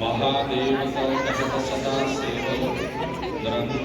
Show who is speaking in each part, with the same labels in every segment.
Speaker 1: महादेवता सदा सेवो ग्रंथ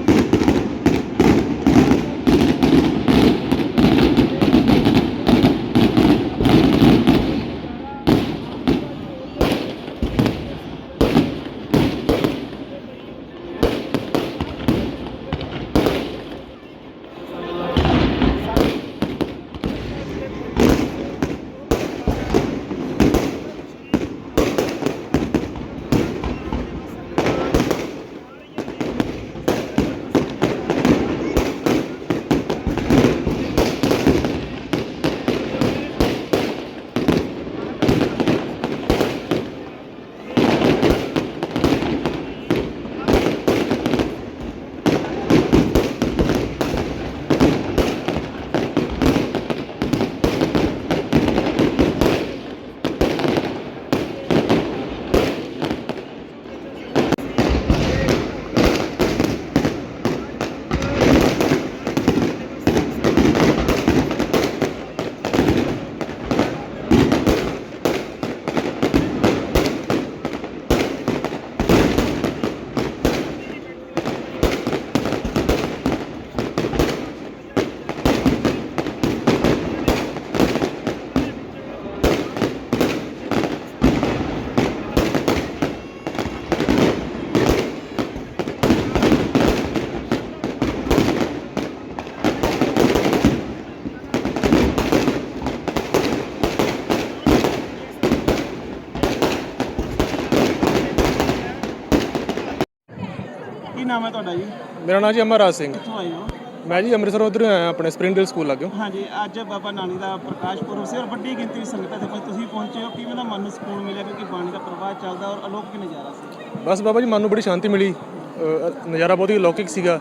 Speaker 2: ਕੀ ਨਾਮ ਹੈ ਤੁਹਾਡਾ ਜੀ?
Speaker 3: ਮੇਰਾ ਨਾਮ ਜੀ ਅਮਰਰਾਜ ਸਿੰਘ।
Speaker 2: ਕਿੱਥੋਂ ਆਏ ਹੋ?
Speaker 3: ਮੈਂ ਜੀ ਅੰਮ੍ਰਿਤਸਰ ਉਧਰੋਂ ਆਇਆ ਆਪਣੇ ਸਪ੍ਰਿੰਗਡੇਲ ਸਕੂਲ ਲੱਗਿਓ।
Speaker 2: ਹਾਂਜੀ ਅੱਜ ਬਾਬਾ ਨਾਨਕ ਦਾ ਪ੍ਰਕਾਸ਼ ਪੁਰਬ ਸੀ ਔਰ ਵੱਡੀ ਗਿਣਤੀ ਸੰਗਤਾਂ ਇੱਥੇ ਪਹੁੰਚੀ ਤੁਸੀਂ ਪਹੁੰਚੇ ਹੋ। ਕਿਵੇਂ ਦਾ ਮਨ ਨੂੰ ਸਕੂਨ ਮਿਲਿਆ? ਕਿਉਂਕਿ ਬਾਣੀ ਦਾ ਪ੍ਰਵਾਹ ਚੱਲਦਾ ਔਰ ਅਲੋਕਿਕ ਨਜ਼ਾਰਾ ਸੀ।
Speaker 3: ਬਸ ਬਾਬਾ ਜੀ ਮਨ ਨੂੰ ਬੜੀ ਸ਼ਾਂਤੀ ਮਿਲੀ। ਅ, ਨਜ਼ਾਰਾ ਬਹੁਤ ਹੀ ਲੌਕਿਕ ਸੀਗਾ।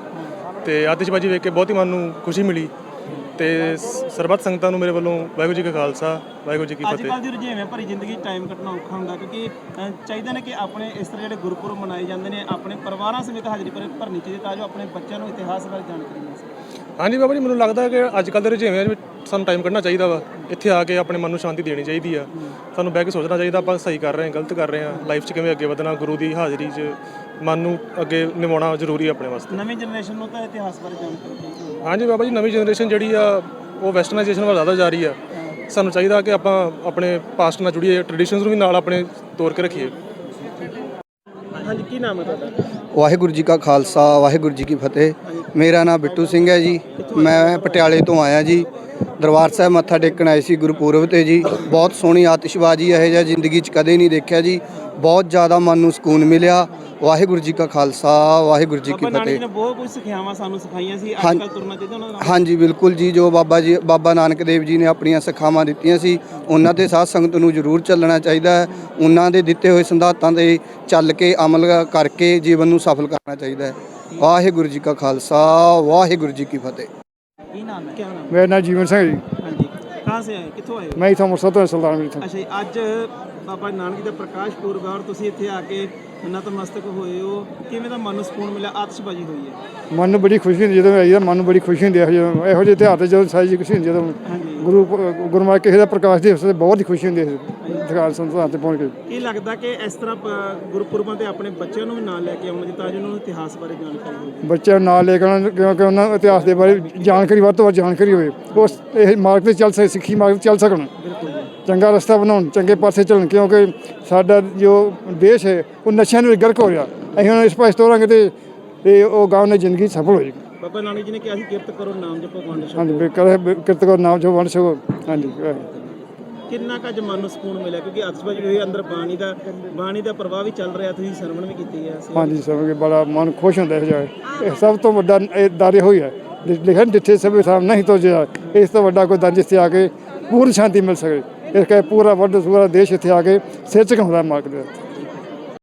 Speaker 3: ਤੇ ਆਤਿਸ਼ਬਾਜ਼ੀ ਵੇਖ ਕੇ ਬਹੁਤ ਹੀ ਮਨ ਨੂੰ ਖੁਸ਼ੀ ਮਿਲੀ। ਤੇ ਸਰਬੱਤ ਸੰਗਤਾਂ ਨੂੰ ਮੇਰੇ ਵੱਲੋਂ ਵਾਹਿਗੁਰੂ ਜੀ ਕਾ ਖਾਲਸਾ ਵਾਹਿਗੁਰੂ ਜੀ ਕੀ
Speaker 2: ਅੱਜ
Speaker 3: ਫਤਿਹ।
Speaker 2: ਕੱਲ੍ਹ ਦੀ ਰੁਝੇਵੇਂ ਭਰੀ ਜ਼ਿੰਦਗੀ ਟਾਈਮ ਕੱਟਣਾ ਔਖਾ ਹੁੰਦਾ ਕਿਉਂਕਿ ਅ, ਚਾਹੀਦਾ ਨੇ ਕਿ ਆਪਣੇ ਇਸ ਤਰ੍ਹਾਂ ਜਿਹੜੇ ਗੁਰਪੁਰਬ ਮਨਾਏ ਜਾਂਦੇ ਨੇ ਆਪਣੇ ਪਰਿਵਾਰਾਂ ਸਮੇਤ ਹਾਜ਼ਰੀ ਭਰ- ਭਰਨੀ ਚਾਹੀਦੀ ਤਾਂ ਜੋ ਆਪਣੇ ਬੱਚਿਆਂ ਨੂੰ ਇਤਿਹਾਸ ਬਾਰੇ ਜਾਣਕਾਰੀ ਮਿਲ ਸਕੇ।
Speaker 3: ਹਾਂਜੀ ਬਾਬਾ ਜੀ ਮੈਨੂੰ ਲੱਗਦਾ ਕਿ ਅੱਜ ਕੱਲ੍ਹ ਦੇ ਰੁਝੇਵਿਆਂ ਵਿੱਚ ਸਾਨੂੰ ਟਾਈਮ ਕੱਢਣਾ ਚਾਹੀਦਾ ਵਾ। ਇੱਥੇ ਆ ਕੇ ਆਪਣੇ ਮਨ ਨੂੰ ਸ਼ਾਂਤੀ ਦੇਣੀ ਚਾਹੀਦੀ ਆ। ਸਾਨੂੰ ਬਹਿ ਕੇ ਸੋਚਣਾ ਚਾਹੀਦਾ ਆਪਾਂ ਸਹੀ ਕਰ ਰਹੇ ਹਾਂ ਗਲਤ ਕਰ ਰਹੇ ਹਾਂ ਲਾਈਫ 'ਚ ਕਿਵੇਂ ਅੱਗੇ ਵਧਣਾ ਗੁਰੂ ਦੀ ਹਾਜ਼ਰੀ 'ਚ ਮਨ ਨੂੰ ਅੱਗੇ ਨਿਭਾਉਣਾ ਜ਼ਰੂਰੀ ਹੈ ਆਪਣੇ ਵਾਸਤੇ।
Speaker 2: ਨਵੀਂ ਜਨਰੇਸ਼ਨ ਨੂੰ ਤਾਂ ਇਤਿਹਾਸ ਬਾਰੇ ਜਾਣਕਾਰੀ ਚਾਹੀਦੀ।
Speaker 3: ਹਾਂਜੀ ਬਾਬਾ ਜੀ ਨਵੀਂ ਜਨਰੇਸ਼ਨ ਜਿਹੜੀ ਆ ਉਹ ਵੈਸਟਰਨਾਈਜੇਸ਼ਨ ਵੱਲ ਜ਼ਿਆਦਾ ਜਾ ਰਹੀ ਆ। ਸਾਨੂੰ ਚਾਹੀਦਾ ਕਿ ਆਪਾਂ ਆਪਣੇ ਪਾਸਟ ਨਾਲ ਜੁੜੀਏ ਟ੍ਰੈਡੀਸ਼ਨਸ ਨੂੰ ਵੀ ਨਾਲ ਆਪਣੇ ਤੋਰ ਕੇ ਰੱਖੀਏ।
Speaker 2: ਹਾਂਜੀ ਕੀ ਨਾਮ ਹੈ ਤੁਹਾਡਾ?
Speaker 4: ਵਾਹਿਗੁਰੂ ਜੀ ਕਾ ਖਾਲਸਾ ਵਾਹਿਗੁਰੂ ਜੀ ਕੀ ਫਤਿਹ। ਮੇਰਾ ਨਾਮ ਬਿੱਟੂ ਸਿੰਘ ਹੈ ਜੀ। ਮੈਂ ਪਟਿਆਲੇ ਤੋਂ ਆਇਆ ਜੀ। ਦਰਬਾਰ ਸਾਹਿਬ ਮੱਥਾ ਟੇਕਣ ਆਏ ਸੀ ਗੁਰਪੁਰਬ ਤੇ ਜੀ। ਬਹੁਤ ਸੋਹਣੀ ਆਤਿਸ਼ਬਾਜ਼ੀ ਇਹੋ ਜਿਹਾ ਜ਼ਿੰਦਗੀ 'ਚ ਕਦੇ ਨਹੀਂ ਦੇਖਿਆ ਜੀ। ਬਹੁਤ ਜ਼ਿਆਦਾ ਮਨ ਨੂੰ ਸਕੂਨ ਮਿਲਿਆ। ਵਾਹਿਗੁਰੂ ਜੀ ਕਾ ਖਾਲਸਾ ਵਾਹਿਗੁਰੂ ਜੀ ਕੀ
Speaker 2: ਬਾਬਾ ਨਾਨਕ
Speaker 4: ਫਤਿਹ।
Speaker 2: ਨੇ ਬਹੁਤ ਕੁਝ ਸਿੱਖਿਆਵਾਂ ਸਾਨੂੰ ਸਿਖਾਈਆਂ ਸੀ ਅੱਜ
Speaker 4: ਹਾਂ-
Speaker 2: ਕੱਲ੍ਹ ਤੁਰਨਾ ਚਾਹੀਦਾ ਉਹਨਾਂ ਨਾਲ
Speaker 4: ਹਾਂਜੀ ਬਿਲਕੁਲ ਜੀ ਜੋ ਬਾਬਾ ਜੀ ਬਾਬਾ ਨਾਨਕ ਦੇਵ ਜੀ ਨੇ ਆਪਣੀਆਂ ਸਿੱਖਿਆਵਾਂ ਦਿੱਤੀਆਂ ਸੀ ਉਹਨਾਂ ਤੇ ਸਾਧ ਸੰਗਤ ਨੂੰ ਜ਼ਰੂਰ ਚੱਲਣਾ ਚਾਹੀਦਾ ਹੈ। ਉਹਨਾਂ ਦੇ ਦਿੱਤੇ ਹੋਏ ਸਿਧਾਂਤਾਂ ਤੇ ਚੱਲ ਕੇ ਅਮਲ ਕਰਕੇ ਜੀਵਨ ਨੂੰ ਸਫਲ ਕਰਨਾ ਚਾਹੀਦਾ ਹੈ। ਵਾਹਿਗੁਰੂ ਜੀ ਕਾ ਖਾਲਸਾ ਵਾਹਿਗੁਰੂ ਜੀ ਕੀ ਫਤਿਹ।
Speaker 2: ਕੀ ਨਾਮ ਹੈ? ਕੀ ਨਾਮ
Speaker 5: ਮੇਰਾ ਨਾਮ ਜੀਵਨ ਸਿੰਘ ਹੈ ਜੀ।
Speaker 2: ਹੈ ਹਾਂਜੀ। ਕਹਾਂ ਸੇ ਆਏ? ਕਿੱਥੋਂ ਆਏ ਹੋ?
Speaker 5: ਮੈਂ ਇਥੋਂ ਅੰਮ੍ਰਿਤਸਰ ਤੋਂ ਸੁਲਤਾਨ ਵੀਰ ਤੋਂ।
Speaker 2: ਅੱਛਾ ਜੀ ਅੱਜ ਬਾਬਾ ਨਾਨਕ ਦਾ ਪ੍ਰਕਾਸ਼ ਪੁਰਬ ਔਰ ਤੁਸੀਂ ਇੱਥੇ ਆ ਕੇ ਨਤਮਸਤਕ ਹੋਏ ਹੋ। ਕਿਵੇਂ ਦਾ ਮਨ ਨੂੰ ਸਕੂਨ ਮਿਲਿਆ? ਆਤਿਸ਼ਬਾਜ਼ੀ ਹੋਈ ਹੈ।
Speaker 5: ਮਨ ਨੂੰ ਬੜੀ ਖੁਸ਼ੀ ਹੁੰਦੀ ਜਦੋਂ ਆਈਦਾ ਮਨ ਨੂੰ ਬੜੀ ਖੁਸ਼ੀ ਹੁੰਦੀ ਹੈ। ਇਹੋ ਜਿਹੇ ਇਹੋ ਜਿਹੇ ਤਿਉਹਾਰ ਤੇ ਜਦੋਂ ਸਾਈ ਜੀ ਖੁਸ਼ੀ ਹੁੰਦੀ ਹੈ ਜਦੋਂ ਗੁਰੂ ਗੁਰਮਤਿ ਕਿਸੇ ਦਾ ਪ੍ਰਕਾਸ਼ ਦਿਵਸ ਤੇ ਬਹੁਤ ਹੀ ਖੁਸ਼ੀ ਹੁੰਦੀ ਹੈ ਦੁਕਾਨ ਸੰਤਾਂ ਤੇ ਪਹੁੰਚ ਕੇ।
Speaker 2: ਕੀ ਲੱਗਦਾ ਕਿ ਇਸ ਤਰ੍ਹਾਂ ਗੁਰਪੁਰਬਾਂ ਤੇ ਆਪਣੇ ਬੱਚਿਆਂ ਨੂੰ ਵੀ ਨਾਲ ਲੈ ਕੇ ਆਉਣਾ ਜੀ ਤਾਂ ਜੋ ਉਹਨਾਂ ਨੂੰ ਇਤਿਹਾਸ ਬਾਰੇ ਜਾਣਕਾਰੀ ਹੋਵੇ?
Speaker 5: ਬੱਚਿਆਂ ਨੂੰ ਨਾਲ ਲੈ ਕੇ ਆਉਣਾ ਕਿਉਂਕਿ ਉਹਨਾਂ ਇਤਿਹਾਸ ਦੇ ਬਾਰੇ ਜਾਣਕਾਰੀ ਵੱਧ ਤੋਂ ਵੱਧ ਜਾਣਕਾਰੀ ਹੋਵੇ। ਉਸ ਇਹ ਮਾਰਗ ਤੇ ਚੱਲ ਸਕੇ ਸਿੱਖੀ ਮਾਰਗ ਤੇ ਚੱਲ ਸਕਣ।
Speaker 2: ਬਿਲਕੁਲ।
Speaker 5: ਚੰਗਾ ਰਸਤਾ ਬਣਾਉਣ ਚੰਗੇ ਪਾਸੇ ਚੱਲਣ ਕਿਉਂਕਿ ਸਾਡਾ ਜੋ ਦੇਸ਼ ਹੈ ਉਹ ਨਸ਼ਿਆਂ ਵਿੱਚ ਗਰਕ ਹੋ ਰਿਹਾ। ਅਸੀਂ ਹੁਣ ਇਸ ਪਾਸੇ ਤੋਰਾਂਗੇ ਤੇ ਤੇ ਉਹ ਗਾਉਂ ਨੇ ਜ਼ਿੰਦਗੀ ਸਫਲ ਹੋ ਜਾਏਗੀ।
Speaker 2: ਬਾਬਾ ਨਾਨਕ ਜੀ ਨੇ ਕਿਹਾ ਸੀ ਕਿਰਤ ਕਰੋ ਨਾਮ ਜਪੋ ਵੰਡ ਛਕੋ।
Speaker 5: ਹਾਂਜੀ ਕਰੇ ਕਿਰਤ ਕਰੋ ਨਾਮ ਜਪੋ ਵੰਡ ਛਕੋ। ਹਾਂਜੀ
Speaker 2: ਕਿੰਨਾ ਕੁ ਅੱਜ ਸਕੂਨ ਮਿਲਿਆ? ਕਿਉਂਕਿ ਅਤਸਬਾਜੀ ਹੋਈ ਅੰਦਰ ਬਾਣੀ ਦਾ ਬਾਣੀ ਦਾ ਪ੍ਰਵਾਹ ਵੀ ਚੱਲ ਰਿਹਾ ਤੁਸੀਂ ਸਰਵਣ ਵੀ ਕੀਤੀ ਹੈ
Speaker 5: ਹਾਂਜੀ ਸਰਵਣ ਕੇ ਬੜਾ ਮਨ ਖੁਸ਼ ਹੁੰਦਾ ਹੈ। ਜਾਏ ਇਹ ਸਭ ਤੋਂ ਵੱਡਾ ਦਾਰੇ ਹੋਈ ਹੈ। ਲਿਖਣ ਜਿੱਥੇ ਸਭੇ ਸਾਹਮਣੇ ਨਹੀਂ ਤੋ ਜਿਆ ਇਸ ਤੋਂ ਵੱਡਾ ਕੋਈ ਦੰਜ ਤੇ ਆ ਕੇ ਪੂਰਨ ਸ਼ਾਂਤੀ ਮਿਲ ਸਕੇ। ਇਸ ਕਰਕੇ ਪੂਰਾ ਵੱਡਾ ਸੂਰਾ ਦੇਸ਼ ਇੱਥੇ ਆ ਕੇ ਸਿਰ ਝੁਕਾਉਂਦਾ ਮਾਰਕੀਟ ਦੇ